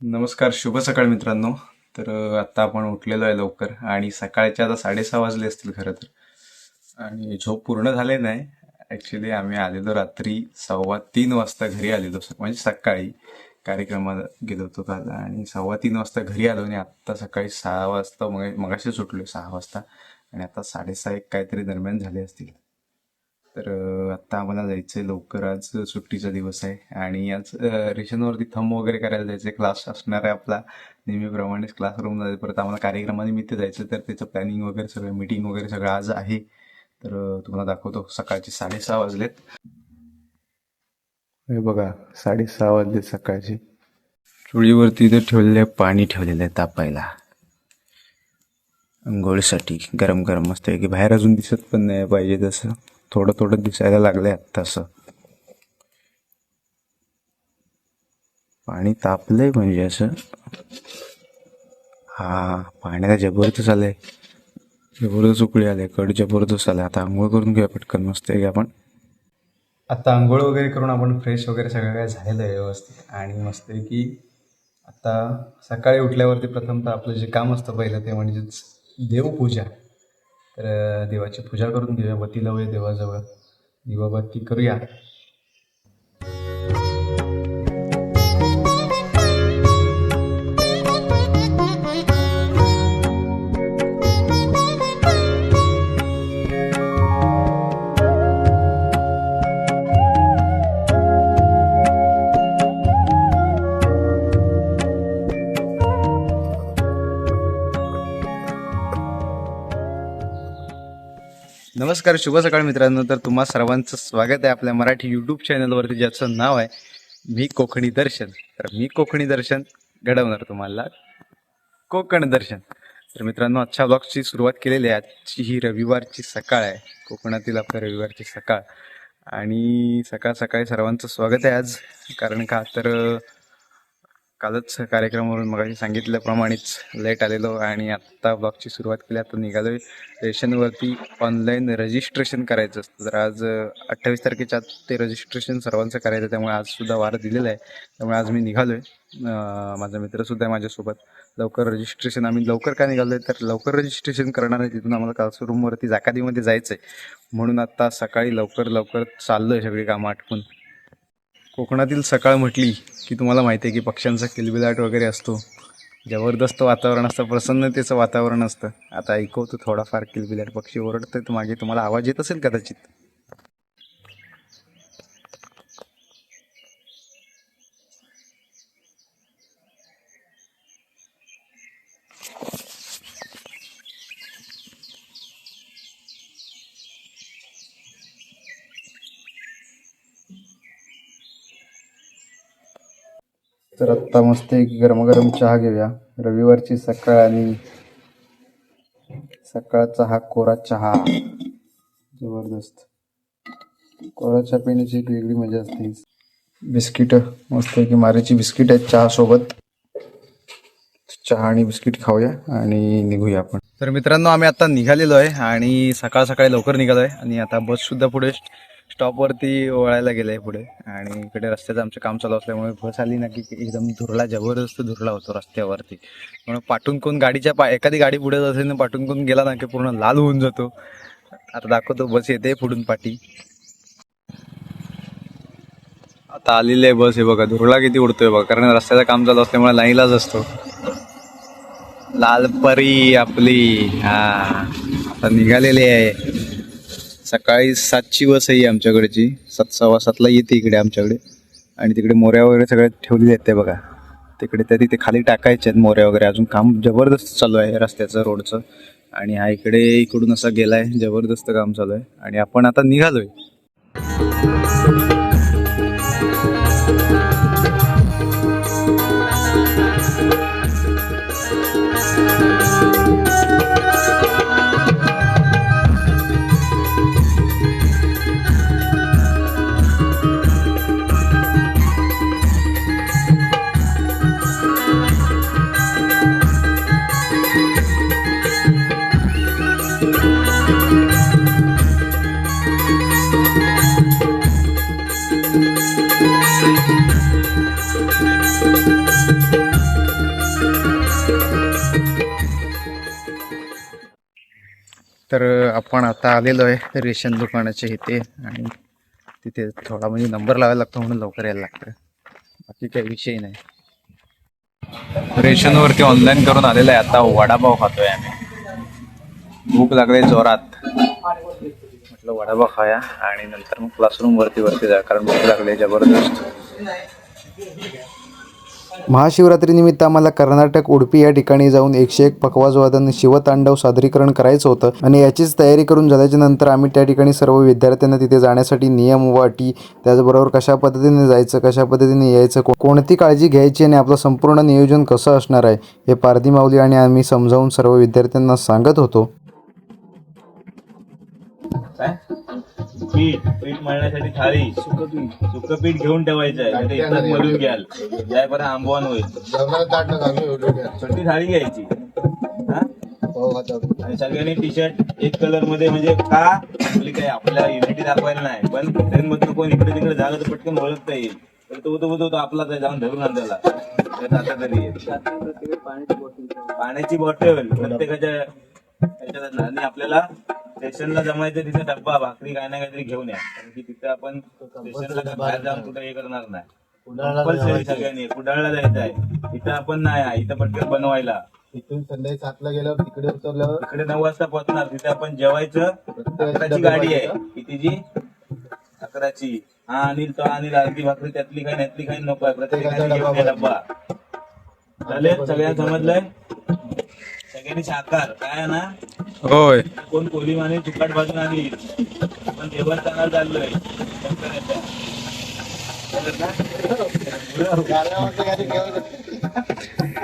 नमस्कार शुभ सकाळ मित्रांनो. तर आत्ता आपण उठलेलो आहे लवकर आणि सकाळचे आता साडेसहा वाजले असतील खरं तर. आणि झोप पूर्ण झाले नाही. ॲक्च्युली आम्ही आलेलो रात्री सव्वा तीन वाजता घरी आलेलो. स- म्हणजे सकाळी कार्यक्रमात गेलो होतो काल. आणि सव्वा तीन वाजता घरी आलो आणि आत्ता सकाळी सहा वाजता मग मगाशी सुटलो सहा वाजता. आणि आता साडेसहा एक काहीतरी दरम्यान झाले असतील. तर आत्ता आम्हाला जायचंय लवकर. आज सुट्टीचा दिवस आहे आणि आज रेशनवरती थंब वगैरे करायला जायचंय. क्लास असणार आहे आपला. नेहमीप्रमाणेच क्लासरूम जायचं. परत आम्हाला कार्यक्रमानिमित्त जायचं. तर त्याचं प्लॅनिंग वगैरे सगळं मीटिंग वगैरे सगळं आज आहे. तर तुम्हाला दाखवतो. सकाळचे साडेसहा वाजलेत. हे बघा साडेसहा वाजले सकाळचे. चुलीवरती इथे ठेवलेलं आहे पाणी ठेवलेलं आहे तापायला. अंघोळीसाठी गरम गरम मस्त आहे. की बाहेर अजून दिसत पण नाही पाहिजे तसं. थोडं थोडं दिसायला लागलंय आत्ता असं पाणी तापलंय म्हणजे असं. हा पाण्याला जबरदस्त आलंय जबरदस्त उकळी आले कड जबरदस्त आले आता आंघोळ करून घेऊया पटकन मस्त आहे की आपण. आता आंघोळ वगैरे करून आपण फ्रेश वगैरे सगळं काय झालेलं आहे व्यवस्थित. आणि मस्त आहे की आता सकाळी उठल्यावरती प्रथमतः आपलं जे काम असतं पहिलं ते म्हणजेच देवपूजा. तर देवाची पूजा करून घेऊया बत्ती लावूया देवाजवळ. दिवाबत्ती करूया. नमस्कार शुभ सकाळ मित्रांनो. तर तुम्हा सर्वांचं स्वागत आहे आपल्या मराठी यूट्यूब चॅनलवरती ज्याचं नाव आहे मी कोकणी दर्शन. तर मी कोकणी दर्शन घडवणार तुम्हाला. कोकण दर्शन. तर मित्रांनो आजच्या ब्लॉगची सुरुवात केलेली आहे. आजची ही रविवारची सकाळ आहे. कोकणातील आपल्या रविवारची सकाळ. आणि सकाळ सकाळी सर्वांचं स्वागत आहे आज. कारण का? तर कालच कार्यक्रमावरून मगाशी सांगितल्याप्रमाणेच लेट आलेलो आणि आत्ता ब्लॉगची सुरुवात केली. आता निघालो रेशनवरती ऑनलाईन रजिस्ट्रेशन करायचं असतं. तर आज अठ्ठावीस तारखेच्या आत ते रजिस्ट्रेशन सर्वांचं करायचं आहे. त्यामुळे आज सुद्धा वार दिलेला आहे. त्यामुळे आज मी निघालो आहे माझा मित्रसुद्धा आहे माझ्यासोबत. लवकर रजिस्ट्रेशन आम्ही लवकर का निघालो आहे तर लवकर रजिस्ट्रेशन करणार आहे. तिथून आम्हाला क्लासरूमवरती जाकादीमध्ये जायचं आहे म्हणून आत्ता सकाळी लवकर लवकर चाललो आहे सगळी कामं आटपून. कोकणातील सकाळ म्हटली की तुम्हाला माहिती आहे की पक्ष्यांचा किलबिलाट वगैरे असतो. जबरदस्त वातावरण असतं प्रसन्नतेचं वातावरण असतं. आता ऐकवतो थोडाफार किलबिलाट पक्षी ओरडतात तर मागे तुम्हाला आवाज येत असेल कदाचित. तर आत्ता मस्त एक गरमागरम चहा घेऊया. रविवारची सकाळ आणि सकाळचा हा कोरा चहा. जबरदस्त. कोरा चहा पिण्याची एक वेगळी मजा असते. बिस्किट मस्त की मारीची बिस्किट आहेत चहा सोबत. चहा आणि बिस्किट खाऊया आणि निघूया आपण. तर मित्रांनो आम्ही आता निघालेलो आहे आणि सकाळ सकाळी लवकर निघालो आहे आणि आता बस सुद्धा पुढे. स्टॉपवरती वळायला गेले पुढे. आणि इकडे रस्त्याचं आमचं काम चालू असल्यामुळे बस आली ना की एकदम धुरला जबरदस्त धुरला होतो रस्त्यावरती. म्हणून पाठून कोण गाडीच्या पा एखादी गाडी पुढे जात असेल ना पाठून कोण गेला ना की पूर्ण लाल होऊन जातो. आता दाखवतो बस येते पुढून पाठी. आता आलेली आहे बस हे बघा धुरळा किती उडतोय बघा कारण रस्त्याचं काम चालू असल्यामुळे लाईलाच असतो. लाल परी आपली हा आता निघालेली आहे. सकाळी सातची बस आहे आमच्याकडची. सात सव्वा सातला येते इकडे आमच्याकडे. आणि तिकडे मोऱ्या वगैरे सगळ्या ठेवलेल्या आहेत ते बघा. तिकडे त्या तिथे खाली टाकायचे आहेत मोऱ्या वगैरे. अजून काम जबरदस्त चालू आहे रस्त्याचं रोडचं. आणि हा इकडे इकडून असा गेलाय जबरदस्त काम चालू आहे. आणि आपण आता निघालोय. तर आपण आता आलेलो आहे रेशन दुकानाच्या इथे आणि तिथे थोडा म्हणजे नंबर लावायला लागतो म्हणून लवकर यायला लागतं. बाकी काही विषय नाही. रेशनवरती ऑनलाईन करून आलेलं आहे. आता वडापाव खातोय आम्ही. भूक लागले जोरात. म्हटलं वडापाव खाया आणि नंतर मग क्लासरूम वरती वरती जा कारण भूक लागले जबरदस्त. महाशिवरात्रीनिमित्त आम्हाला कर्नाटक उडपी या ठिकाणी जाऊन एकशे एक पकवाजवादन शिवतांडव सादरीकरण करायचं होतं आणि याचीच तयारी करून झाल्याच्यानंतर आम्ही त्या ठिकाणी सर्व विद्यार्थ्यांना तिथे जाण्यासाठी नियम व अटी त्याचबरोबर कशा पद्धतीने जायचं कशा पद्धतीने यायचं कोणती काळजी घ्यायची आणि आपलं संपूर्ण नियोजन कसं असणार आहे हे पारधी माऊली आणि आम्ही समजावून सर्व विद्यार्थ्यांना सांगत होतो. पीठ पीठ मळण्यासाठी थाळी सुकं पीठ घेऊन ठेवायचं आहे. मळून घ्याल. जायपर्यंत आंबवान होईल. छोटी थाळी घ्यायची. हा? आणि सगळ्यांनी टी शर्ट एक कलरमध्ये म्हणजे का आपली काय आपल्या युनिटी दाखवायला नाही. पण ट्रेन मधून कोण इकडे तिकडे झालं तर पटकन ओळखता येईल तर तो तो तो आपलाच आहे. जाऊन धरून आणलेला तर आता तरी येईल. पाण्याची बॉटल प्रत्येकाच्या. आणि आपल्याला. स्टेशनला जमायचं तिथे डब्बा भाकरी काय ना काहीतरी घेऊन या. कारण की तिथे आपण स्टेशनला बाहेर जाऊन कुठे हे करणार नाही. कंपल्सरी सगळ्यांनी. कुडाळला जायचं आहे. इथं आपण नाही आहे. इथं पटकन बनवायला. इथून संध्याकाळी सातला गेल्यावर तिकडे उतरल्यावर इकडे नऊ वाजता पोहोचणार. तिथे आपण जेवायचं. अकराची गाडी आहे. कितीची? अकराची. हा अनिल तो अनिल अर्धी भाकरी त्यातली काही त्यातली काही नको आहे. या डब्बा. चालेल? सगळ्यांना समजलंय? सगळ्यांनी साकार काय ना? होय. कोण कोली माने तुकाट बाजून आली आपण देवस्थानाला चाललोय.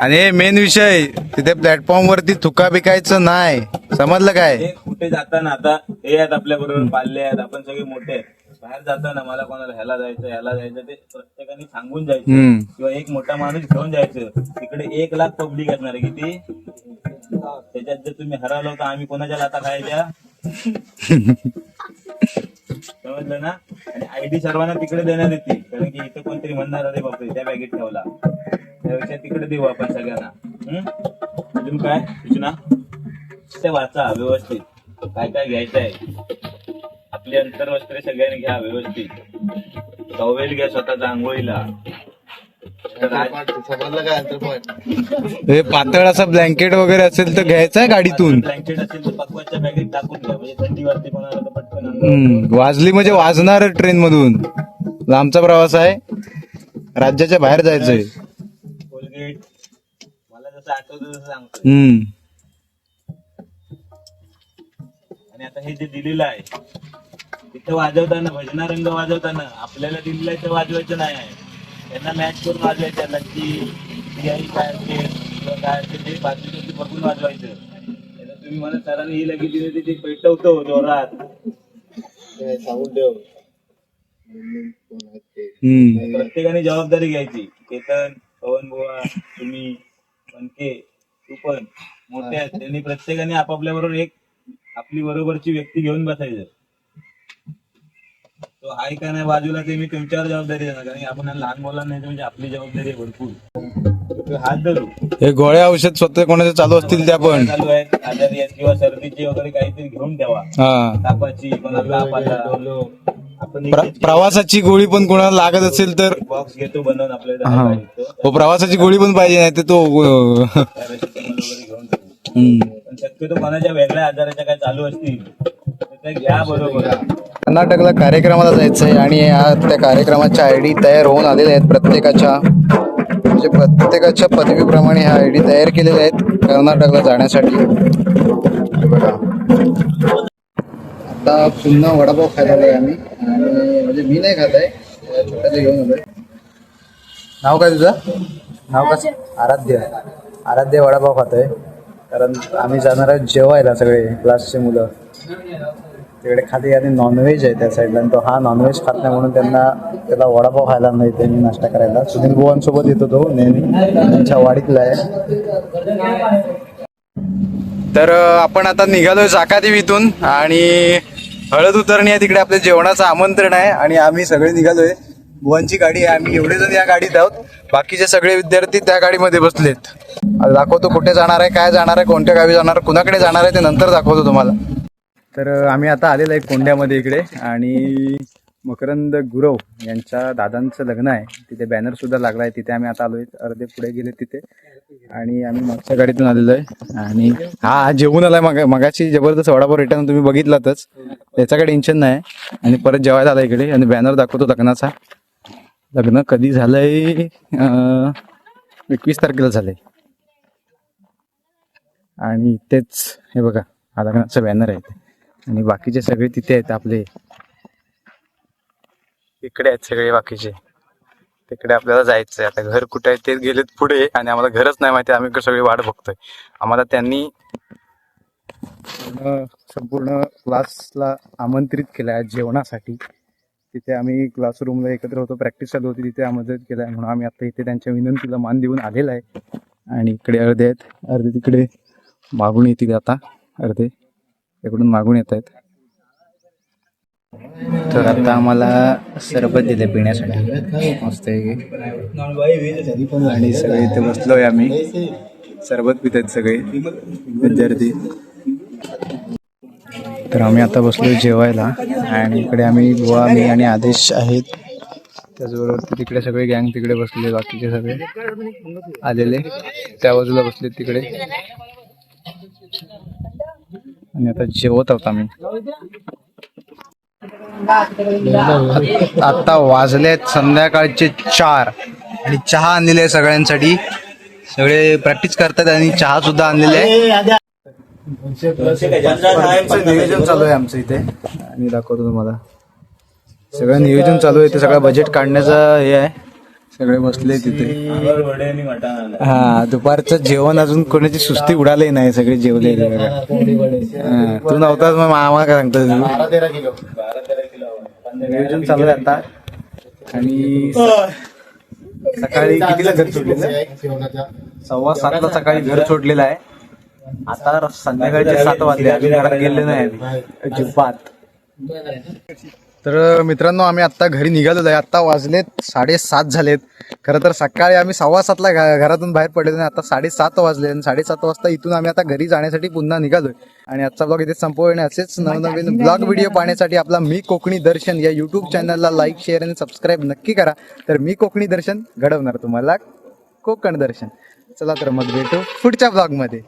आणि मेन विषय तिथे प्लॅटफॉर्म वरती थुका बिकायचं नाही. समजलं काय? कुठे जाताना आता हे आहेत आपल्या बरोबर पाल्ले आहेत आपण सगळे मोठे आहेत. बाहेर जाताना मला कोणाला ह्याला जायचं ह्याला जायचं ते प्रत्येकाने सांगून जायचं. किंवा एक मोठा माणूस घेऊन जायचं. तिकडे एक लाख पब्लिक असणार आहे किती? त्याच्यात जर तुम्ही हरवलं तर आम्ही कोणाच्या लाता खायच्या? समजलं ना? आणि आयडी सर्वांना तिकडे देण्यात येते कारण की इथं कोणतरी म्हणणार अरे बापरे त्या बॅगेत ठेवला. त्यापेक्षा तिकडे देऊ आपण सगळ्यांना. हम्म? अजून काय? सूचना? ते वाचा व्यवस्थित. काय काय घ्यायचं आहे? आपली अंतर्वस्त्रे सगळ्यांनी घ्या व्यवस्थित. टॉवेल घ्या स्वतःचा आंघोळीला. हे पातळ असं ब्लँकेट वगैरे असेल तर घ्यायचं आहे गाडीतून? ब्लँकेट असेल तर पकवाच्या बॅगेत टाकून घ्या. म्हणजे थंडी वाजते कोणाला तर पटकन अंगावर. हम्म, वाजली म्हणजे वाजणार ट्रेन मधून लांबचा प्रवास आहे. राज्याच्या बाहेर जायचंय. कोलगेट. मला जसं आठवतं तसं सांगतो हम्म. आणि आता हे जे दिलेलं आहे तिथं वाजवताना भजना रंग वाजवताना आपल्याला दिलेलं आहे ते वाजवायचं नाही आहे. त्यांना मॅच करून वाजवायचं. नक्की दिवाळी काय असेल किंवा काय असेल ते बाजूला ते बघून वाजवायचं. नाहीतर तुम्ही मला सरांनी ही लगेच दिली होती ते पेटवतो जोरात. सांगून ठेव. प्रत्येकाने जबाबदारी घ्यायची. केतन पवन बुवा तुम्ही पणके तू पण मोठे आहेत. त्यांनी प्रत्येकाने आपापल्या बरोबर एक आपली बरोबरची व्यक्ती घेऊन बसायचं. तो आहे का नाही बाजूला ते मी तुमच्यावर जबाबदारी देणार कारण आपण लहान मुलांना नाही म्हणजे आपली जबाबदारी आहे भरपूर हात धरू हे गोळ्या औषध स्वतः कोणाचे चालू असतील त्या पण चालू आहेत आजारी आहेत किंवा सर्दीची वगैरे काहीतरी घेऊन हा तापाची कोणाला ताप आला आपण प्र- प्रवासाची गोळी पण कोणाला लागत असेल तर बॉक्स घेतो बनवून आपल्याला हा. हो प्रवासाची गोळी पण पाहिजे नाही तर तो अं, पॅरासिटामॉल वगैरे घेऊन ठेवू. हम्म. पण शक्यतो कोणाच्या वेगळ्या आजाराच्या काय चालू असतील तर त्या घ्या बरोबर कर्नाटकला कार्यक्रमाला जायचं आहे आणि या त्या कार्यक्रमाच्या आय डी तयार होऊन आलेल्या आहेत प्रत्येकाच्या म्हणजे प्रत्येकाच्या पदवीप्रमाणे ह्या आय डी तयार केलेल्या आहेत कर्नाटकला जाण्यासाठी. बघा. आता पुन्हा वडापाव खायला आलोय आम्ही. आणि म्हणजे मी नाही खात आहे छोट्याचं घेऊन आलोय. नाव काय तुझं? नाव कसं आराध्य. आराध्य वडापाव खातोय. कारण आम्ही जाणार आहोत जेवायला सगळे क्लासचे मुलं. तिकडे खाली आणि नॉनव्हेज आहे त्या साईडला आणि तो हा नॉनव्हेज खात नाही म्हणून त्यांना त्याला वडापाव खायला नाही त्यांनी नाश्ता करायला. सुनील गोवांसोबत येतो तो नेहमी. त्यांच्या वाडीतला आहे. तर आपण आता निघालोय जाकादेवीतून आणि हळद उतरणी आहे तिकडे आपल्या जेवणाचं आमंत्रण आहे आणि आम्ही सगळे निघालोय. बुवांची गाडी आहे आम्ही एवढे जण या गाडीत आहोत. बाकीचे सगळे विद्यार्थी त्या गाडीमध्ये बसलेत. दाखवतो कुठे जाणार आहे काय जाणार आहे कोणत्या गावी जाणार कुणाकडे जाणार आहे ते नंतर दाखवतो तुम्हाला. तर आम्ही आता आलेलो आहे कोंड्यामध्ये इकडे आणि मकरंद गुरव यांच्या दादांचं लग्न आहे. तिथे बॅनर सुद्धा लागला आहे. तिथे आम्ही आता आलो आहे अर्धे पुढे गेले तिथे. आणि आम्ही मागच्या गाडीतून आलेलो आहे. आणि हा जेवून आलाय मग मगाची जबरदस्त वडापाव रिटर्न तुम्ही बघितलातच. त्याचा काही टेन्शन नाही. आणि परत जेवायला आला इकडे. आणि बॅनर दाखवतो लग्नाचा. लग्न कधी झालंय? एकवीस तारखेला झालंय. आणि तेच हे बघा. हा लग्नाचा बॅनर आहे ते. आणि बाकीचे सगळे तिथे आहेत आपले. इकडे आहेत सगळे बाकीचे. तिकडे आपल्याला जायचंय. आता घर कुठे आहे ते गेलेत पुढे आणि आम्हाला घरच नाही माहिती. आम्ही सगळी वाट बघतोय. आम्हाला त्यांनी पूर्ण संपूर्ण क्लासला आमंत्रित केलं आहे जेवणासाठी. तिथे आम्ही क्लासरूमला एकत्र होतो. प्रॅक्टिस चालू होती. तिथे मदत केलं आहे म्हणून आम्ही आता इथे त्यांच्या विनंतीला मान देऊन आलेला आहे. आणि इकडे अर्धे आहेत. अर्धे तिकडे मागून येतील आता. अर्धे. इकडून मागून येत आहेत. तर आता आम्हाला सरबत दिले पिण्यासाठी. मस्त आहे आणि सगळे इथे बसलोय आम्ही. सरबत पित आहेत सगळे. विद्यार्थी. तर आम्ही आता बसलो जेवायला. आणि इकडे आम्ही बुवा मी आणि आदेश आहेत. त्याचबरोबर तिकडे सगळे गँग तिकडे बसले बाकीचे सगळे आलेले. त्या बाजूला बसले तिकडे. आणि आता जेवत आहोत आम्ही. आता वाजलेत संध्याकाळचे चार. आणि चहा आणलेले आहे सगळ्यांसाठी. सगळे प्रॅक्टिस करतात आणि चहा सुद्धा आणलेले आहे. नियोजन चालू आहे आमचं इथे. आणि दाखवतो तुम्हाला. सगळं नियोजन चालू आहे. ते सगळं बजेट काढण्याचं हे आहे. सगळे बसले तिथे. हा दुपारचं जेवण अजून कोणाची सुस्ती उडाली नाही सगळे. हा, तू नव्हताच मग आम्हाला काय सांगतो नियोजन चालू आहे आता. आणि सकाळी कितीला घर सोडलेलं? सव्वा सातला सकाळी घर सोडलेलं आहे. आता संध्याकाळचे सात वाजले अजून घरात गेले नाही. अजिबात. तर मित्रांनो आम्ही आता घरी निघालेलो आहे. आता वाजलेत साडेसात झालेत. खरं तर सकाळी आम्ही सव्वा सातला घरातून बाहेर पडलेलो आणि आता साडेसात वाजले आणि साडेसात वाजता इथून आम्ही आता घरी जाण्यासाठी पुन्हा निघालोय. आणि आजचा ब्लॉग इथे संपवणे असेच नवनवीन ब्लॉग व्हिडिओ पाहण्यासाठी आपला मी कोकणी दर्शन या युट्यूब चॅनलला लाईक शेअर आणि सबस्क्राईब नक्की करा. तर मी कोकणी दर्शन घडवणार तुम्हाला. कोकण दर्शन. चला तर मग भेटू पुढच्या ब्लॉगमध्ये.